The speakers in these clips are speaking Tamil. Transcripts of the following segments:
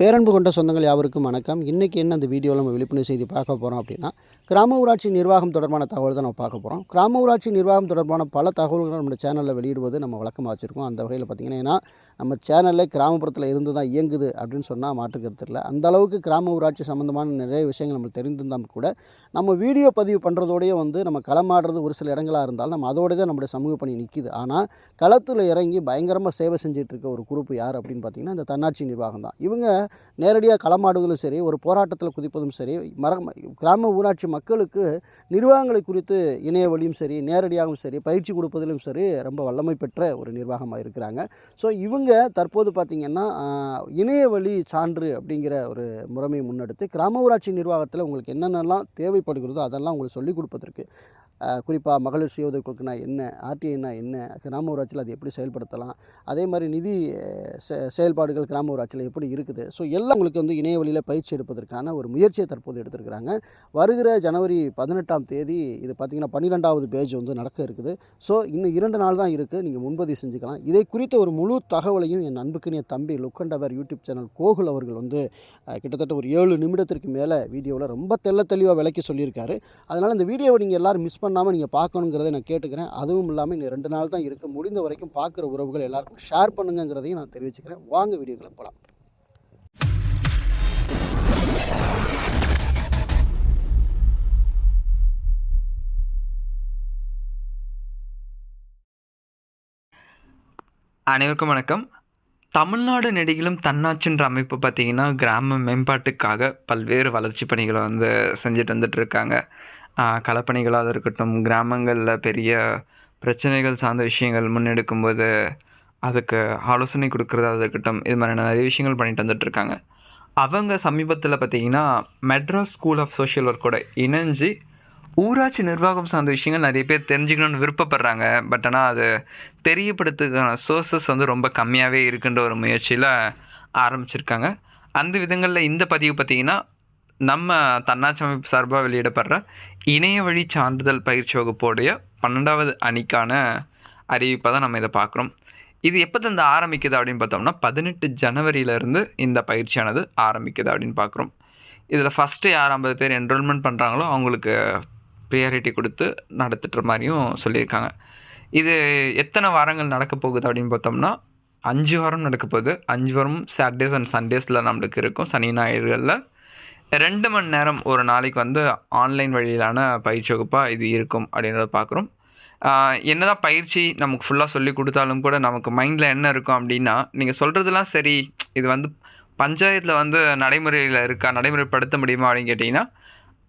பேரன்பு கொண்ட சொந்தங்கள் யாவருக்கும் வணக்கம். இன்றைக்கி என்ன அந்த வீடியோவில் நம்ம விழிப்புணர்வு செய்தி பார்க்க போகிறோம் அப்படின்னா கிராம ஊராட்சி நிர்வாகம் தொடர்பான தகவல் தான் நம்ம பார்க்க போகிறோம் கிராம ஊராட்சி நிர்வாகம் தொடர்பான பல தகவல்களை நம்ம சேனலில் வெளியிடுவது நம்ம வழக்கமாக வச்சுருக்கோம். அந்த வகையில் பார்த்திங்கன்னா ஏன்னா நம்ம சேனலில் கிராமப்புறத்தில் இருந்து தான் இயங்குது அப்படின்னு சொன்னால் மாற்றுக்கிறது இல்லை. அந்த அளவுக்கு கிராம ஊராட்சி சம்மந்தமான நிறைய விஷயங்கள் நம்மளுக்கு தெரிந்திருந்தால் கூட நம்ம வீடியோ பதிவு பண்ணுறதோடையே வந்து நம்ம களமாடுறது ஒரு சில இடங்களாக இருந்தாலும் நம்ம அதோடய தான் நம்மளுடைய சமூக பணி நிற்கிது ஆனால் களத்தில் இறங்கி பயங்கரமாக சேவை செஞ்சிட்ருக்க ஒரு குரூப் யார் அப்படின்னு பார்த்தீங்கன்னா இந்த தன்னாட்சி நிர்வாகம் தான். இவங்க நேரடியாக களமாடுவதும் சரி ஒரு போராட்டத்தில் குதிப்பதும் சரி மர கிராம ஊராட்சி மக்களுக்கு நிர்வாகங்களை குறித்து இணைய வழியும் சரி நேரடியாகவும் சரி பயிற்சி கொடுப்பதிலும் சரி ரொம்ப வல்லமை பெற்ற ஒரு நிர்வாகமாக இருக்கிறாங்க. ஸோ இவங்க தற்போது பார்த்திங்கன்னா இணைய வழி சான்று அப்படிங்கிற ஒரு முறைமையை முன்னெடுத்து கிராம ஊராட்சி நிர்வாகத்தில் உங்களுக்கு என்னென்னலாம் தேவைப்படுகிறதோ அதெல்லாம் உங்களுக்கு சொல்லிக் கொடுப்பதற்கு குறிப்பாக மகளிர் சுய உதவி உதவிக்குழுக்குனா என்ன ஆர்டிஐனா என்ன கிராம ஊராட்சியில் அது எப்படி செயல்படுத்தலாம் அதே மாதிரி நிதி செ- செயல்பாடுகள் கிராம ஊராட்சியில் எப்படி இருக்குது ஸோ எல்லாம் உங்களுக்கு வந்து இணைய வழியில் பயிற்சி எடுப்பதற்கான ஒரு முயற்சியை தற்போது எடுத்திருக்கிறாங்க. வருகிற ஜனவரி பதினெட்டாம் தேதி இது பார்த்திங்கன்னா பன்னிரெண்டாவது பேஜ் வந்து நடக்க இருக்குது. ஸோ இன்னும் இரண்டு நாள் தான் இருக்குது நீங்கள் முன்பதிவு செஞ்சுக்கலாம். இதை குறித்த ஒரு முழு தகவலையும் என் அன்புக்குனிய தம்பி லுக்கண்டவர் யூடியூப் சேனல் கோகுல் அவர்கள் வந்து கிட்டத்தட்ட ஒரு ஏழு நிமிடத்திற்கு மேலே வீடியோவில் ரொம்ப தெல்ல தெளிவாக விளக்கி சொல்லியிருக்காரு. அதனால் இந்த வீடியோவை நீங்கள் எல்லாரும் மிஸ் பண்ணாமல் நீங்கள் பார்க்கணுங்கிறத நான் கேட்டுக்கிறேன். அதுவும் இல்லாமல் இன்னும் ரெண்டு நாள் தான் இருக்குது முடிந்த வரைக்கும் பார்க்குற உறவுகள் எல்லாருக்கும் ஷேர் பண்ணுங்கிறதையும் நான் தெரிவிச்சுக்கிறேன். வாங்க வீடியோக்களை போகலாம் அனைவருக்கும் வணக்கம். தமிழ்நாடு நெடுகிலும் தன்னாட்சின்ற அமைப்பு பார்த்திங்கன்னா கிராம மேம்பாட்டுக்காக பல்வேறு வளர்ச்சி பணிகளை வந்து செஞ்சுட்டு வந்துட்டு கலப்பணிகளாக களப்பணிகளாக இருக்கட்டும் கிராமங்களில் பெரிய பிரச்சனைகள் சார்ந்த விஷயங்கள் முன்னெடுக்கும்போது அதுக்கு ஆலோசனை கொடுக்குறதா இருக்கட்டும் இது மாதிரியான நிறைய விஷயங்கள் பண்ணிட்டு வந்துட்டுருக்காங்க அவங்க சமீபத்தில் பார்த்தீங்கன்னா மெட்ராஸ் ஸ்கூல் ஆஃப் சோஷியல் ஒர்க்கோட இணைஞ்சு ஊராட்சி நிர்வாகம் சார்ந்த விஷயங்கள் நிறைய பேர் தெரிஞ்சுக்கணும்னு விருப்பப்படுறாங்க. பட் ஆனால் அது தெரியப்படுத்துக்கான சோர்சஸ் வந்து ரொம்ப கம்மியாகவே இருக்குன்ற ஒரு முயற்சியில் ஆரம்பிச்சிருக்காங்க. அந்த விதங்களில் இந்த பதிவு பார்த்திங்கன்னா நம்ம தன்னாட்சி அமைப்பு சார்பாக வெளியிடப்படுற இணைய வழி சான்றிதழ் பயிற்சி வகுப்போடைய பன்னெண்டாவது அணிக்கான அறிவிப்பை தான் நம்ம இதை பார்க்குறோம். இது எப்போ தந்து ஆரம்பிக்குது அப்படின்னு பார்த்தோம்னா பதினெட்டு ஜனவரியிலேருந்து இந்த பயிற்சியானது ஆரம்பிக்குது அப்படின்னு பார்க்குறோம். இதில் ஃபஸ்ட்டு யார் ஐம்பது பேர் என்ரோல்மெண்ட் பண்ணுறாங்களோ அவங்களுக்கு ப்ரியாரிட்டி கொடுத்து நடத்துகிற மாதிரியும் சொல்லியிருக்காங்க. இது எத்தனை வாரங்கள் நடக்க போகுது அப்படின்னு பார்த்தோம்னா அஞ்சு வாரம் நடக்க போகுது. அஞ்சு வாரம் சாட்டர்டேஸ் அண்ட் சண்டேஸில் நம்மளுக்கு இருக்கும். சனி ஞாயிறுகளில் ரெண்டு மணி நேரம் ஒரு நாளைக்கு வந்து ஆன்லைன் வழியிலான பயிற்சி வகுப்பாக இது இருக்கும் அப்படின்றத பார்க்குறோம் என்னதான் பயிற்சி நமக்கு ஃபுல்லாக சொல்லி கொடுத்தாலும் கூட நமக்கு மைண்டில் என்ன இருக்கும் அப்படின்னா நீங்கள் சொல்கிறதெல்லாம் சரி இது வந்து பஞ்சாயத்தில் வந்து நடைமுறையில் இருக்கா நடைமுறைப்படுத்த முடியுமா அப்படின்னு கேட்டிங்கன்னா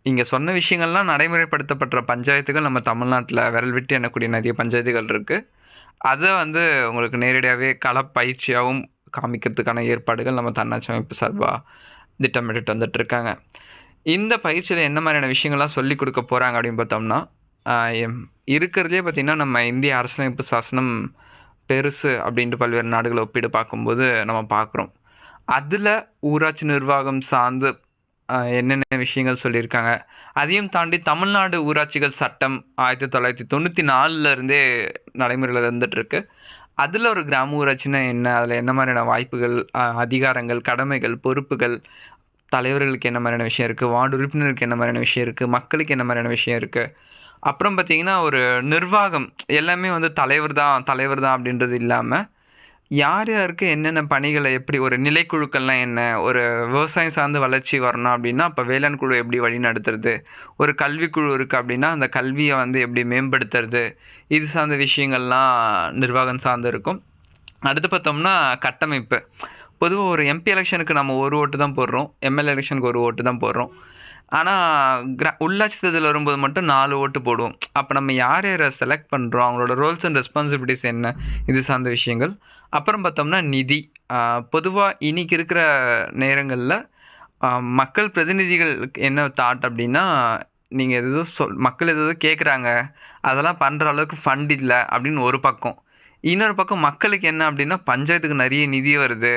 இங்கே சொன்ன விஷயங்கள்லாம் நடைமுறைப்படுத்தப்பட்ட பஞ்சாயத்துகள் நம்ம தமிழ்நாட்டில் விரல் விட்டு எண்ணக்கூடிய நிறைய பஞ்சாயத்துகள் இருக்குது அதை வந்து உங்களுக்கு நேரடியாகவே களப்பயிற்சியாகவும் காமிக்கிறதுக்கான ஏற்பாடுகள் நம்ம தன்னாட்சி அமைப்பு சார்பாக திட்டமிட்டு வந்துட்டு இருக்காங்க இந்த பயிற்சியில் என்ன மாதிரியான விஷயங்கள்லாம் சொல்லி கொடுக்க போகிறாங்க அப்படின்னு பார்த்தோம்னா இருக்கிறதுலே பார்த்திங்கன்னா நம்ம இந்திய அரசியலமைப்பு சாசனம் பெருசு அப்படின்ட்டு பல்வேறு நாடுகளை ஒப்பிட்டு பார்க்கும்போது நம்ம பார்க்குறோம். அதில் ஊராட்சி நிர்வாகம் சார்ந்து என்னென்ன விஷயங்கள் சொல்லியிருக்காங்க அதையும் தாண்டி தமிழ்நாடு ஊராட்சிகள் சட்டம் ஆயிரத்தி தொள்ளாயிரத்தி தொண்ணூற்றி நாலுலேருந்தே நடைமுறையில் இருந்துகிட்ருக்கு அதில் ஒரு கிராம ஊராட்சினா என்ன? அதில் என்ன மாதிரியான வாய்ப்புகள் அதிகாரங்கள் கடமைகள் பொறுப்புகள் தலைவர்களுக்கு என்ன மாதிரியான விஷயம் இருக்குது வார்டு உறுப்பினருக்கு என்ன மாதிரியான விஷயம் இருக்குது மக்களுக்கு என்ன மாதிரியான விஷயம் இருக்குது அப்புறம் பார்த்திங்கன்னா ஒரு நிர்வாகம் எல்லாமே வந்து தலைவர் தான் தலைவர் தான் அப்படின்றது இல்லாமல் யார் யாருக்கு என்னென்ன பணிகளை எப்படி ஒரு நிலைக்குழுக்கள்லாம் என்ன? ஒரு விவசாயம் சார்ந்து வளர்ச்சி வரணும் அப்படின்னா அப்போ வேளாண் குழு எப்படி வழி நடத்துறது? ஒரு கல்விக்குழு இருக்குது அப்படின்னா அந்த கல்வியை வந்து எப்படி மேம்படுத்துறது? இது சார்ந்த விஷயங்கள்லாம் நிர்வாகம் சார்ந்து இருக்கும் அடுத்து பார்த்தோம்னா கட்டமைப்பு. பொதுவாக ஒரு எம்பி எலெக்ஷனுக்கு நம்ம ஒரு ஓட்டு தான் போடுறோம். எம்எல்ஏ எலெக்ஷனுக்கு ஒரு ஓட்டு தான் போடுறோம். ஆனால் கிரா உள்ளாட்சி தேர்தல் வரும்போது மட்டும் நாலு ஓட்டு போடுவோம். அப்போ நம்ம யார் யாரை செலக்ட் பண்ணுறோம் அவங்களோட ரோல்ஸ் அண்ட் ரெஸ்பான்சிபிலிட்டிஸ் என்ன? இது சார்ந்த விஷயங்கள். அப்புறம் பார்த்தோம்னா நிதி. பொதுவாக இன்னைக்கு இருக்கிற நேரங்களில் மக்கள் பிரதிநிதிகளுக்கு என்ன தாட் அப்படின்னா நீங்கள் எதோ சொல் மக்கள் எதோ கேட்குறாங்க அதெல்லாம் பண்ணுற அளவுக்கு ஃபண்ட் இல்லை அப்படின்னு ஒரு பக்கம். இன்னொரு பக்கம் மக்களுக்கு என்ன அப்படின்னா பஞ்சாயத்துக்கு நிறைய நிதி வருது.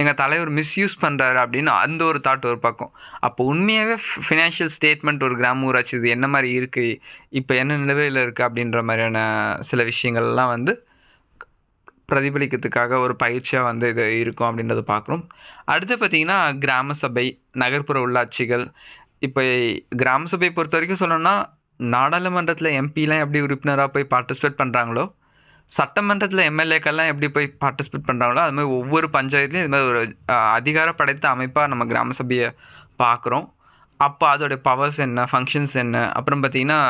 எங்கள் தலைவர் மிஸ்யூஸ் பண்ணுறாரு அப்படின்னு அந்த ஒரு தாட் ஒரு பக்கம். அப்போ உண்மையாகவே ஃபினான்ஷியல் ஸ்டேட்மெண்ட் ஒரு கிராம ஊராட்சி இது என்ன மாதிரி இருக்குது இப்போ என்ன நிலவையில் இருக்குது அப்படின்ற மாதிரியான சில விஷயங்கள்லாம் வந்து பிரதிபலிக்கிறதுக்காக ஒரு பயிற்சியாக வந்து இது இருக்கும் அப்படின்றத பார்க்குறோம் அடுத்து பார்த்திங்கன்னா கிராம சபை நகர்ப்புற உள்ளாட்சிகள். இப்போ கிராம சபையை பொறுத்த வரைக்கும் சொல்லணும்னா நாடாளுமன்றத்தில் எம்பிலாம் எப்படி உறுப்பினராக போய் பார்ட்டிசிபேட் பண்ணுறாங்களோ சட்டமன்றத்தில் எம்எல்ஏக்கள்லாம் எப்படி போய் பார்ட்டிசிபேட் பண்ணுறாங்களோ அது மாதிரி ஒவ்வொரு பஞ்சாயத்துலேயும் இது மாதிரி ஒரு அதிகார படைத்த அமைப்பாக நம்ம கிராம சபையை பார்க்குறோம் அப்போ அதோடைய பவர்ஸ் என்ன ஃபங்க்ஷன்ஸ் என்ன அப்புறம் பார்த்திங்கன்னா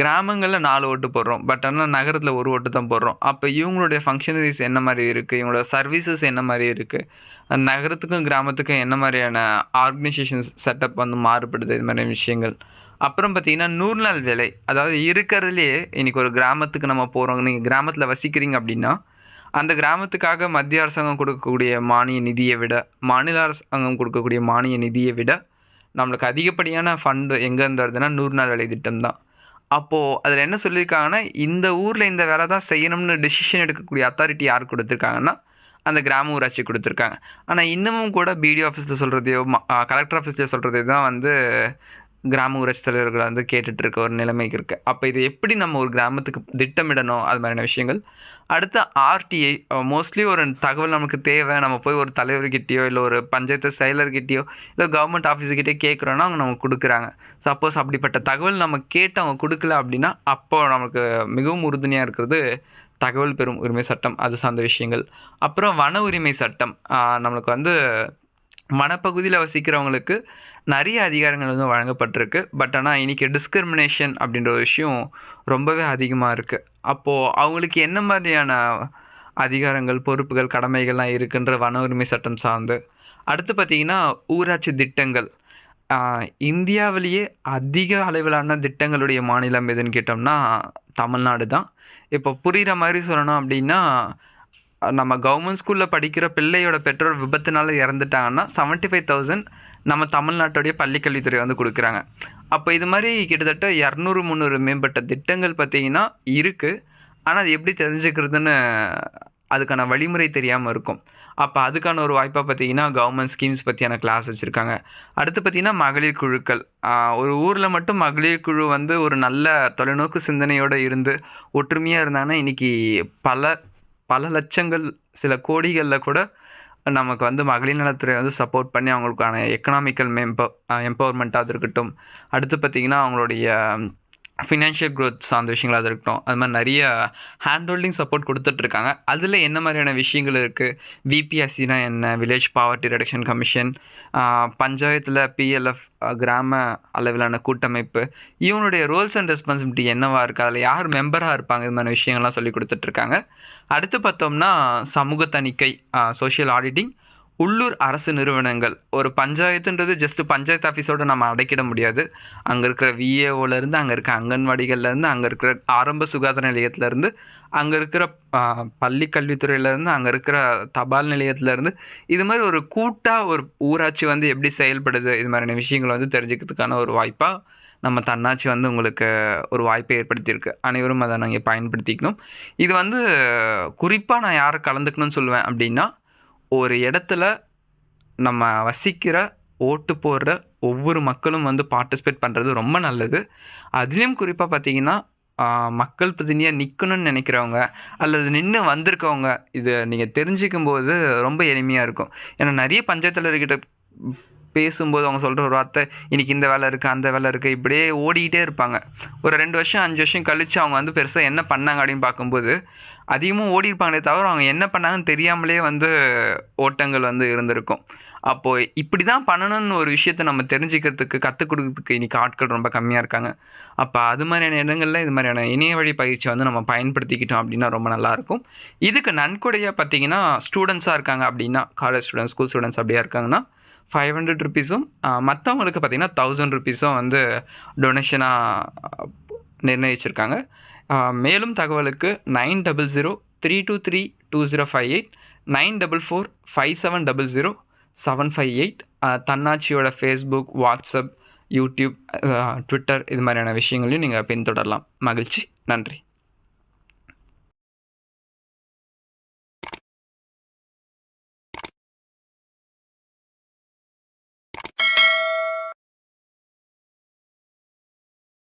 கிராமங்களில் நாலு ஓட்டு போடுறோம். பட் ஆனால் நகரத்தில் ஒரு ஓட்டு தான் போடுறோம். அப்போ இவங்களுடைய ஃபங்க்ஷனரிஸ் என்ன மாதிரி இருக்குது இவங்களோட சர்வீசஸ் என்ன மாதிரி இருக்குது நகரத்துக்கும் கிராமத்துக்கும் என்ன மாதிரியான ஆர்கனைசேஷன்ஸ் செட்டப் வந்து மாறுபடுது? இது மாதிரி விஷயங்கள். அப்புறம் பார்த்தீங்கன்னா நூறு நாள் வேலை. அதாவது இருக்கிறதுலையே இன்றைக்கி ஒரு கிராமத்துக்கு நம்ம போகிறோம் நீங்கள் கிராமத்தில் வசிக்கிறீங்க அப்படின்னா அந்த கிராமத்துக்காக மத்திய அரசாங்கம் கொடுக்கக்கூடிய மானிய நிதியை விட மாநில அரசாங்கம் கொடுக்கக்கூடிய மானிய நிதியை விட நம்மளுக்கு அதிகப்படியான ஃபண்டு எங்கேருந்து வருதுன்னா நூறு நாள் வேலை திட்டம் தான். அப்போது அதில் என்ன சொல்லியிருக்காங்கன்னா இந்த ஊரில் இந்த வேலை தான் செய்யணும்னு டிசிஷன் எடுக்கக்கூடிய அத்தாரிட்டி யார் கொடுத்துருக்காங்கன்னா அந்த கிராம ஊராட்சி கொடுத்துருக்காங்க. ஆனால் இன்னமும் கூட பிடிஓ ஆஃபீஸில் சொல்கிறதையோ கலெக்டர் ஆஃபீஸில் சொல்கிறதையோ தான் வந்து கிராம ஊராட்சி தலைவர்களை வந்து கேட்டுட்டு இருக்க ஒரு நிலைமைக்கு இருக்குது அப்போ இது எப்படி நம்ம ஒரு கிராமத்துக்கு திட்டமிடணும்? அது மாதிரியான விஷயங்கள். அடுத்து ஆர்டிஐ மோஸ்ட்லி ஒரு தகவல் நமக்கு தேவை. நம்ம போய் ஒரு தலைவர்கிட்டயோ இல்லை ஒரு பஞ்சாயத்து செயலர்கிட்டயோ இல்லை கவர்மெண்ட் ஆஃபீஸர்கிட்டயோ கேட்குறோன்னா அவங்க நமக்கு கொடுக்குறாங்க. சப்போஸ் அப்படிப்பட்ட தகவல் நம்ம கேட்டு அவங்க கொடுக்கல அப்படின்னா அப்போ நமக்கு மிகவும் உறுதுணையாக இருக்கிறது தகவல் பெறும் உரிமை சட்டம் அது சார்ந்த விஷயங்கள். அப்புறம் வன உரிமை சட்டம். நம்மளுக்கு வந்து வனப்பகுதியில் வசிக்கிறவங்களுக்கு நிறைய அதிகாரங்கள் வந்து வழங்கப்பட்டிருக்கு. பட் ஆனால் இன்றைக்கி டிஸ்கிரிமினேஷன் அப்படின்ற ஒரு விஷயம் ரொம்பவே அதிகமாக இருக்குது அப்போது அவங்களுக்கு என்ன மாதிரியான அதிகாரங்கள் பொறுப்புகள் கடமைகள்லாம் இருக்குன்ற வன உரிமை சட்டம் சார்ந்து? அடுத்து பார்த்திங்கன்னா ஊராட்சி திட்டங்கள். இந்தியாவிலேயே அதிக அளவிலான திட்டங்களுடைய மாநிலம் எதுன்னு கேட்டோம்னா தமிழ்நாடு தான். இப்போ புரிகிற மாதிரி சொல்லணும் அப்படின்னா நம்ம கவர்மெண்ட் ஸ்கூலில் படிக்கிற பிள்ளையோட பெற்றோர் விபத்துனால இறந்துட்டாங்கன்னா செவன்ட்டி ஃபைவ் தௌசண்ட் நம்ம தமிழ்நாட்டுடைய பள்ளிக்கல்வித்துறை வந்து கொடுக்குறாங்க. அப்போ இது மாதிரி கிட்டத்தட்ட இரநூறு முந்நூறு மேம்பட்ட திட்டங்கள் பார்த்தீங்கன்னா இருக்குது ஆனால் அது எப்படி தெரிஞ்சுக்கிறதுன்னு அதுக்கான வழிமுறை தெரியாமல் இருக்கும். அப்போ அதுக்கான ஒரு வாய்ப்பாக பார்த்தீங்கன்னா கவர்மெண்ட் ஸ்கீம்ஸ் பற்றியான கிளாஸ் வச்சுருக்காங்க. அடுத்து பார்த்தீங்கன்னா மகளிர் குழுக்கள். ஒரு ஊரில் மட்டும் மகளிர் குழு வந்து ஒரு நல்ல தொலைநோக்கு சிந்தனையோடு இருந்து ஒற்றுமையாக இருந்தாங்கன்னா இன்றைக்கி பல பல லட்சங்கள் சில கோடிகளில் கூட நமக்கு வந்து மகளிர் நலத்துறை வந்து சப்போர்ட் பண்ணி அவங்களுக்கான எக்கனாமிக்கல் மேம்ப எம்பவர்மெண்ட்டாக இருக்கட்டும். அடுத்து பார்த்திங்கன்னா அவங்களுடைய ஃபினான்ஷியல் க்ரோத் சார்ந்த விஷயங்களாக இருக்கட்டும் அது மாதிரி நிறைய ஹேண்ட் ஹோல்டிங் சப்போர்ட் கொடுத்துட்ருக்காங்க. அதில் என்ன மாதிரியான விஷயங்கள் இருக்குது விபிஎஸ்சினா என்ன? வில்லேஜ் பாவர்ட்டி ரிடக்ஷன் கமிஷன் பஞ்சாயத்தில் பிஎல்எஃப் கிராம அளவிலான கூட்டமைப்பு இவனுடைய ரோல்ஸ் அண்ட் ரெஸ்பான்சிபிலிட்டி என்னவாக இருக்குது அதில் யார் மெம்பராக இருப்பாங்க? இது மாதிரி விஷயங்கள்லாம் சொல்லி கொடுத்துட்ருக்காங்க. அடுத்து பார்த்தோம்னா சமூக தணிக்கை சோஷியல் ஆடிட்டிங் உள்ளூர் அரசு நிறுவனங்கள். ஒரு பஞ்சாயத்துன்றது ஜஸ்ட்டு பஞ்சாயத்து ஆஃபீஸோடு நம்ம அடைக்கிட முடியாது. அங்கே இருக்கிற விஏஓலேருந்து அங்கே இருக்கிற அங்கன்வாடிகள்லேருந்து அங்கே இருக்கிற ஆரம்ப சுகாதார நிலையத்துலேருந்து அங்கே இருக்கிற பள்ளி கல்வித்துறையிலேருந்து அங்கே இருக்கிற தபால் நிலையத்துலேருந்து இது மாதிரி ஒரு கூட்டாக ஒரு ஊராட்சி வந்து எப்படி செயல்படுது இது மாதிரியான விஷயங்களை வந்து தெரிஞ்சுக்கிறதுக்கான ஒரு வாய்ப்பாக நம்ம தன்னாட்சி வந்து உங்களுக்கு ஒரு வாய்ப்பை ஏற்படுத்தியிருக்கு. அனைவரும் அதை நாங்கள் பயன்படுத்திக்கணும். இது வந்து குறிப்பாக நான் யாரை கலந்துக்கணும்னு சொல்லுவேன் அப்படின்னா ஒரு இடத்துல நம்ம வசிக்கிற ஓட்டு போடுற ஒவ்வொரு மக்களும் வந்து பார்ட்டிசிபேட் பண்ணுறது ரொம்ப நல்லது. அதுலேயும் குறிப்பாக பார்த்தீங்கன்னா மக்கள் பிரதிநிதியாக நிற்கணும்னு நினைக்கிறவங்க அல்லது நின்று வந்திருக்கவங்க இது நீங்கள் தெரிஞ்சுக்கும் போது ரொம்ப எளிமையாக இருக்கும். ஏன்னா நிறைய பஞ்சாயத்து தலைவர்கிட்ட பேசும்போது அவங்க சொல்கிற ஒரு வார்த்தை இன்றைக்கி இந்த வேலை இருக்குது அந்த வேலை இருக்குது இப்படியே ஓடிக்கிட்டே இருப்பாங்க. ஒரு ரெண்டு வருஷம் அஞ்சு வருஷம் கழித்து அவங்க வந்து பெருசாக என்ன பண்ணாங்க அப்படின்னு பார்க்கும்போது அதிகமாக ஓடி இருப்பாங்களே தவிர அவங்க என்ன பண்ணாங்கன்னு தெரியாமலே வந்து ஓட்டங்கள் வந்து இருந்திருக்கும். அப்போது இப்படி தான் பண்ணணும்னு ஒரு விஷயத்தை நம்ம தெரிஞ்சுக்கிறதுக்கு கற்றுக் கொடுக்கறதுக்கு இன்றைக்கி ஆட்கள் ரொம்ப கம்மியாக இருக்காங்க. அப்போ அது மாதிரியான இடங்களில் இது மாதிரியான இணைய வழி பயிற்சி வந்து நம்ம பயன்படுத்திக்கிட்டோம் அப்படின்னா ரொம்ப நல்லாயிருக்கும் இதுக்கு நன்கொடையாக பார்த்தீங்கன்னா ஸ்டூடெண்ட்ஸாக இருக்காங்க அப்படின்னா காலேஜ் ஸ்டூடெண்ட்ஸ் ஸ்கூல் ஸ்டூடெண்ட்ஸ் அப்படியே இருக்காங்கன்னா ஃபைவ் ஹண்ட்ரட் ருபீஸும் மற்றவங்களுக்கு பார்த்திங்கன்னா தௌசண்ட் ருபீஸும் வந்து டொனேஷனாக நிர்ணயிச்சிருக்காங்க. மேலும் தகவலுக்கு nine double zero three two three two zero five eight nine double four five seven double zero seven five eight. தன்னாட்சியோட Facebook WhatsApp YouTube Twitter இது மாதிரியான விஷயங்களையும் நீங்கள் பின்தொடரலாம். மகிழ்ச்சி. நன்றி.